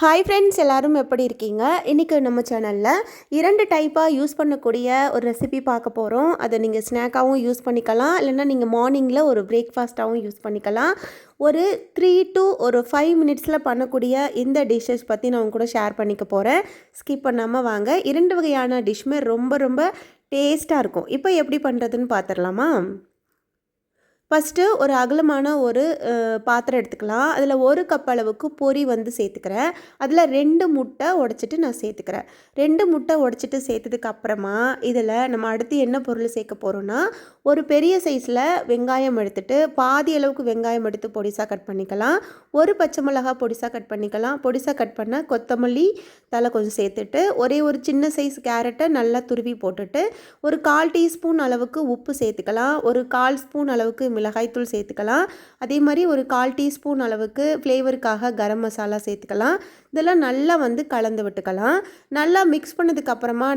Hi friends எல்லோரும் எப்படி இருக்கீங்க? இன்றைக்கி நம்ம சேனலில் இரண்டு டைப்பாக யூஸ் பண்ணக்கூடிய ஒரு ரெசிபி பார்க்க போகிறோம் அதை நீங்கள் ஸ்நாக்காகவும் யூஸ் பண்ணிக்கலாம். இல்லைன்னா நீங்கள் மார்னிங்கில் ஒரு பிரேக்ஃபாஸ்ட்டாகவும் யூஸ் பண்ணிக்கலாம். ஒரு த்ரீ டு ஒரு ஃபைவ் மினிட்ஸில் பண்ணக்கூடிய இந்த டிஷ்ஷஸ் பற்றி நான் உங்க கூட ஷேர் பண்ணிக்க போகிறேன் ஸ்கிப் பண்ணாமல் வாங்க. இரண்டு வகையான டிஷ்ஷுமே ரொம்ப ரொம்ப டேஸ்ட்டாக இருக்கும். இப்போ எப்படி பண்ணுறதுன்னு பார்த்துடலாமா ஃபஸ்ட்டு ஒரு அகலமான ஒரு பாத்திரம் எடுத்துக்கலாம். அதில் ஒரு கப் அளவுக்கு பொரி வந்து சேர்த்துக்கிறேன். அதில் ரெண்டு முட்டை உடச்சிட்டு நான் சேர்த்துக்கிறேன். ரெண்டு முட்டை உடச்சிட்டு சேர்த்ததுக்கு அப்புறமா இதில் நம்ம அடுத்து என்ன பொருள் சேர்க்க போகிறோன்னா ஒரு பெரிய சைஸில் வெங்காயம் எடுத்துட்டு பாதி அளவுக்கு வெங்காயம் எடுத்து பொடிசாக கட் பண்ணிக்கலாம். ஒரு பச்சை மிளகா பொடிசாக கட் பண்ணிக்கலாம். பொடிசாக கட் பண்ண கொத்தமல்லி தலை கொஞ்சம் சேர்த்துட்டு ஒரே ஒரு சின்ன சைஸ் கேரட்டை நல்லா துருவி போட்டுட்டு ஒரு கால் டீஸ்பூன் அளவுக்கு உப்பு சேர்த்துக்கலாம். ஒரு கால் ஸ்பூன் அளவுக்கு மிளகாய்த்தூள் சேர்த்துக்கலாம். அதே மாதிரி ஒரு கால் டீஸ்பூன் அளவுக்கு ஃப்ளேவருக்காக கரம் மசாலா சேர்த்துக்கலாம். இதெல்லாம் நல்லா வந்து கலந்து விட்டுக்கலாம். நல்லா மிக்ஸ் பண்ணதுக்கு அப்புறமா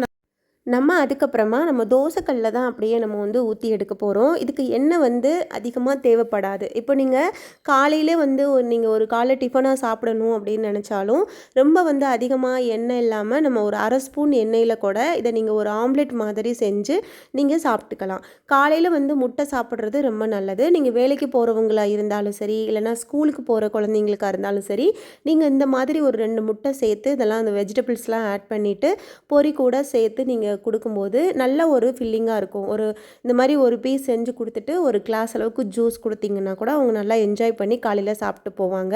நம்ம அதுக்கப்புறமா நம்ம தோசைக்கல்ல தான் அப்படியே நம்ம வந்து ஊற்றி எடுக்க போகிறோம் இதுக்கு எண்ணெய் வந்து அதிகமாக தேவைப்படாது. இப்போ நீங்கள் காலையிலே வந்து நீங்கள் ஒரு காலை டிஃபனாக சாப்பிடணும் அப்படின்னு நினச்சாலும் ரொம்ப வந்து அதிகமாக எண்ணெய் இல்லாமல் நம்ம ஒரு அரை ஸ்பூன் எண்ணெயில் கூட இதை நீங்கள் ஒரு ஆம்லெட் மாதிரி செஞ்சு நீங்கள் சாப்பிட்டுக்கலாம். காலையில் வந்து முட்டை சாப்பிட்றது ரொம்ப நல்லது. நீங்கள் வேலைக்கு போகிறவங்களா இருந்தாலும் சரி இல்லைனா ஸ்கூலுக்கு போகிற குழந்தைங்களுக்காக இருந்தாலும் சரி நீங்கள் இந்த மாதிரி ஒரு ரெண்டு முட்டை சேர்த்து இதெல்லாம் அந்த வெஜிடபிள்ஸ்லாம் ஆட் பண்ணிவிட்டு பொரி கூட சேர்த்து நீங்கள் கொடுக்கும்போது நல்ல ஒரு ஃபில்லிங்காக இருக்கும். ஒரு இந்த மாதிரி ஒரு பீஸ் செஞ்சு கொடுத்துட்டு ஒரு கிளாஸ் அளவுக்கு ஜூஸ் கொடுத்தீங்கன்னா கூட அவங்க நல்லா என்ஜாய் பண்ணி காலையில் சாப்பிட்டு போவாங்க.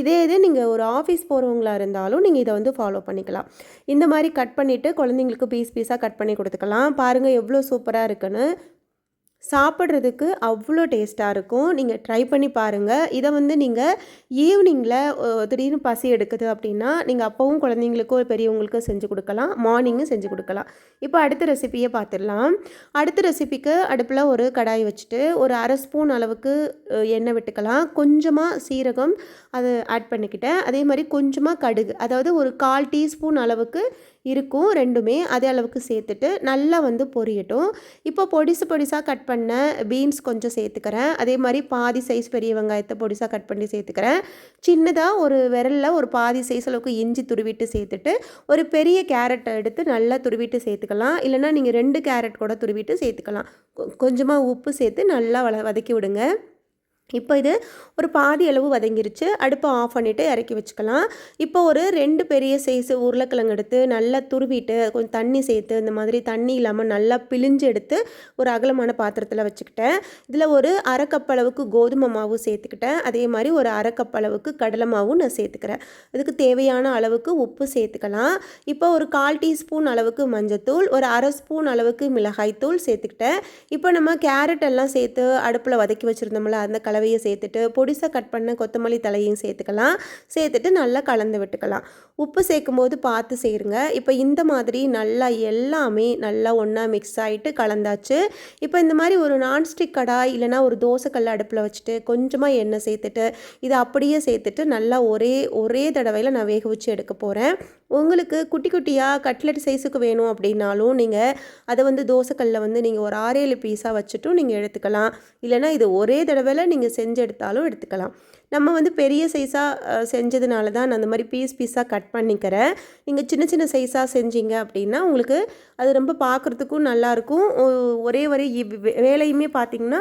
இதே இது நீங்கள் ஒரு ஆஃபீஸ் போகிறவங்களா இருந்தாலும் நீங்கள் இதை வந்து ஃபாலோ பண்ணிக்கலாம். இந்த மாதிரி கட் பண்ணிவிட்டு குழந்தைங்களுக்கு பீஸ் பீஸாக கட் பண்ணி கொடுத்துக்கலாம். பாருங்கள் எவ்வளோ சூப்பராக இருக்குன்னு. சாப்பிட்றதுக்கு அவ்வளோ டேஸ்ட்டாக இருக்கும். நீங்கள் ட்ரை பண்ணி பாருங்கள் இதை வந்து நீங்கள் ஈவினிங்கில் திடீர்னு பசி எடுக்குது அப்படின்னா நீங்கள் அப்போவும் குழந்தைங்களுக்கோ பெரியவங்களுக்கோ செஞ்சு கொடுக்கலாம். மார்னிங்கும் செஞ்சு கொடுக்கலாம். இப்போ அடுத்த ரெசிபியை பார்த்துடலாம். அடுத்த ரெசிபிக்கு அடுப்பில் ஒரு கடாய் வச்சுட்டு ஒரு அரை ஸ்பூன் அளவுக்கு எண்ணெய் விட்டுக்கலாம். கொஞ்சமாக சீரகம் அது ஆட் பண்ணிக்கிட்டேன். அதே மாதிரி கொஞ்சமாக கடுகு அதாவது ஒரு கால் டீஸ்பூன் அளவுக்கு இருக்கும் ரெண்டுமே அதே அளவுக்கு சேர்த்துட்டு நல்லா வந்து பொரியட்டும். இப்போ பொடிசு பொடிசாக கட் பண்ண பீன்ஸ் கொஞ்சம் சேர்த்துக்கிறேன். அதே மாதிரி பாதி சைஸ் பெரிய வெங்காயத்தை பொடிசாக கட் பண்ணி சேர்த்துக்கிறேன். சின்னதாக ஒரு விரலில் ஒரு பாதி சைஸ் அளவுக்கு இஞ்சி துருவிட்டு சேர்த்துட்டு ஒரு பெரிய கேரட்டை எடுத்து நல்லா துருவிட்டு சேர்த்துக்கலாம். இல்லைனா நீங்கள் ரெண்டு கேரட் கூட துருவிட்டு சேர்த்துக்கலாம். கொஞ்சமாக உப்பு சேர்த்து நல்லா வள வதக்கி விடுங்க. இப்போ இது ஒரு பாதி அளவு வதங்கிருச்சு. அடுப்பை ஆஃப் பண்ணிவிட்டு இறக்கி வச்சுக்கலாம். இப்போ ஒரு ரெண்டு பெரிய சைஸு உருளைக்கிழங்கு எடுத்து நல்லா துருவிட்டு கொஞ்சம் தண்ணி சேர்த்து இந்த மாதிரி தண்ணி இல்லாமல் நல்லா பிழிஞ்சு எடுத்து ஒரு அகலமான பாத்திரத்தில் வச்சுக்கிட்டேன். இதில் ஒரு அரை கப் அளவுக்கு கோதுமை மாவு சேர்த்துக்கிட்டேன். அதே மாதிரி ஒரு அரை கப் அளவுக்கு கடலை மாவும் நான் சேர்த்துக்கிறேன். இதுக்கு தேவையான அளவுக்கு உப்பு சேர்த்துக்கலாம். இப்போ ஒரு கால் டீஸ்பூன் அளவுக்கு மஞ்சத்தூள் ஒரு அரை ஸ்பூன் அளவுக்கு மிளகாய்த்தூள் சேர்த்துக்கிட்டேன். இப்போ நம்ம கேரட் எல்லாம் சேர்த்து அடுப்பில் வதக்கி வச்சுருந்தோம்ல அந்த கலவையை சேர்த்துட்டு பொடிசாக கட் பண்ண கொத்தமல்லி தலையும் சேர்த்துக்கலாம். சேர்த்துட்டு நல்லா கலந்து விட்டுக்கலாம். உப்பு சேர்க்கும் போது பார்த்து சேருங்க இப்போ இந்த மாதிரி நல்லா எல்லாமே நல்லா ஒன்றா மிக்ஸ் ஆகிட்டு கலந்தாச்சு. இப்போ இந்த மாதிரி ஒரு நான்ஸ்டிக் கடாய் இல்லைனா ஒரு தோசைக்கல் அடுப்பில் வச்சுட்டு கொஞ்சமாக எண்ணெய் சேர்த்துட்டு இதை அப்படியே சேர்த்துட்டு நல்லா ஒரே ஒரே தடவையில் நான் வேக வச்சு எடுக்க போகிறேன் உங்களுக்கு குட்டி குட்டியாக கட்லெட் சைஸுக்கு வேணும் அப்படின்னாலும் நீங்கள் அதை வந்து தோசைக்கல்லில் வந்து நீங்கள் ஒரு ஆறேழு பீஸாக வச்சுட்டும் நீங்கள் எடுத்துக்கலாம். இல்லைனா இது ஒரே தடவையில் நீங்கள் செஞ்சு எடுத்தாலும் எடுத்துக்கலாம். நம்ம வந்து பெரிய சைஸாக செஞ்சதுனால தான் நான் அந்த மாதிரி பீஸ் பீஸாக கட் பண்ணிக்கிறேன். நீங்கள் சின்ன சின்ன சைஸாக செஞ்சீங்க அப்படின்னா உங்களுக்கு அது ரொம்ப பார்க்குறதுக்கும் நல்லாயிருக்கும் ஒரே ஒரே இவ்- வே- வேலையுமே பார்த்தீங்கன்னா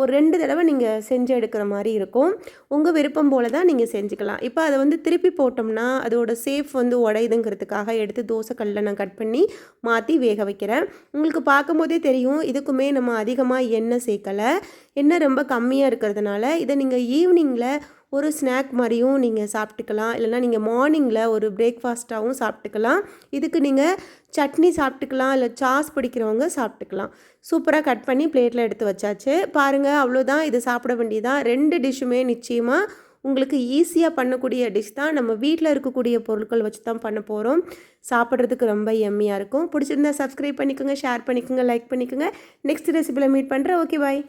ஒரு ரெண்டு தடவை நீங்கள் செஞ்சு எடுக்கிற மாதிரி இருக்கும். உங்கள் விருப்பம் போல தான் நீங்கள் செஞ்சுக்கலாம். இப்போ அதை வந்து திருப்பி போட்டோம்னா அதோட சேஃப் வந்து உடையுதுங்கிறதுக்காக எடுத்து தோசைக்கல்லில் நான் கட் பண்ணி மாற்றி வேக வைக்கிறேன். உங்களுக்கு பார்க்கும்போதே தெரியும் இதுக்குமே நம்ம அதிகமாக எண்ணெய் சேர்க்கலை. எண்ணெய் ரொம்ப கம்மியாக இருக்கிறதுனால இதை நீங்கள் ஈவினிங்கில் ஒரு ஸ்நாக் மாதிரியும் நீங்கள் சாப்பிட்டுக்கலாம். இல்லைனா நீங்கள் மார்னிங்கில் ஒரு பிரேக்ஃபாஸ்ட்டாகவும் சாப்பிட்டுக்கலாம். இதுக்கு நீங்கள் சட்னி சாப்பிட்டுக்கலாம். இல்லை சாஸ் பிடிக்கிறவங்க சாப்பிட்டுக்கலாம். சூப்பராக கட் பண்ணி பிளேட்டில் எடுத்து வச்சாச்சு. பாருங்கள் அவ்வளோதான் இது சாப்பிட வேண்டியதான் ரெண்டு டிஷ்ஷுமே நிச்சயமாக உங்களுக்கு ஈஸியாக பண்ணக்கூடிய டிஷ் தான். நம்ம வீட்டில் இருக்கக்கூடிய பொருட்கள் வச்சு தான் பண்ண போகிறோம் சாப்பிட்றதுக்கு ரொம்ப எம்மியாக இருக்கும். பிடிச்சிருந்தா சப்ஸ்கிரைப் பண்ணிக்கோங்க ஷேர் பண்ணிக்கோங்க லைக் பண்ணிக்கோங்க. நெக்ஸ்ட் ரெசிபியில் மீட் பண்ணுறேன் ஓகே பாய்